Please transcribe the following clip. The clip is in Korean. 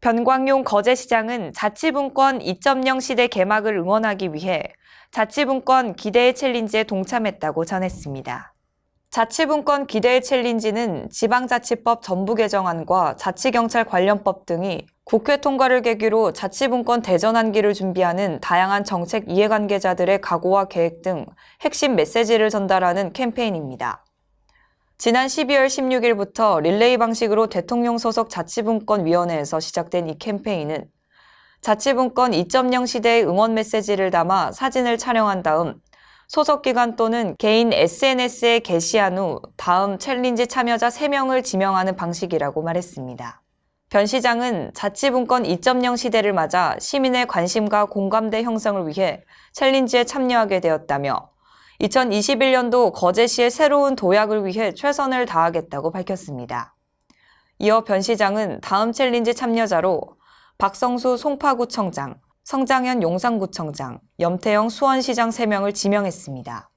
변광용 거제시장은 자치분권 2.0 시대 개막을 응원하기 위해 자치분권 기대의 챌린지에 동참했다고 전했습니다. 자치분권 기대의 챌린지는 지방자치법 전부 개정안과 자치경찰 관련법 등이 국회 통과를 계기로 자치분권 대전환기를 준비하는 다양한 정책 이해관계자들의 각오와 계획 등 핵심 메시지를 전달하는 캠페인입니다. 지난 12월 16일부터 릴레이 방식으로 대통령 소속 자치분권위원회에서 시작된 이 캠페인은 자치분권 2.0 시대의 응원 메시지를 담아 사진을 촬영한 다음 소속 기관 또는 개인 SNS에 게시한 후 다음 챌린지 참여자 3명을 지명하는 방식이라고 말했습니다. 변 시장은 자치분권 2.0 시대를 맞아 시민의 관심과 공감대 형성을 위해 챌린지에 참여하게 되었다며 2021년도 거제시의 새로운 도약을 위해 최선을 다하겠다고 밝혔습니다. 이어 변 시장은 다음 챌린지 참여자로 박성수 송파구청장, 성장현 용산구청장, 염태영 수원시장 3명을 지명했습니다.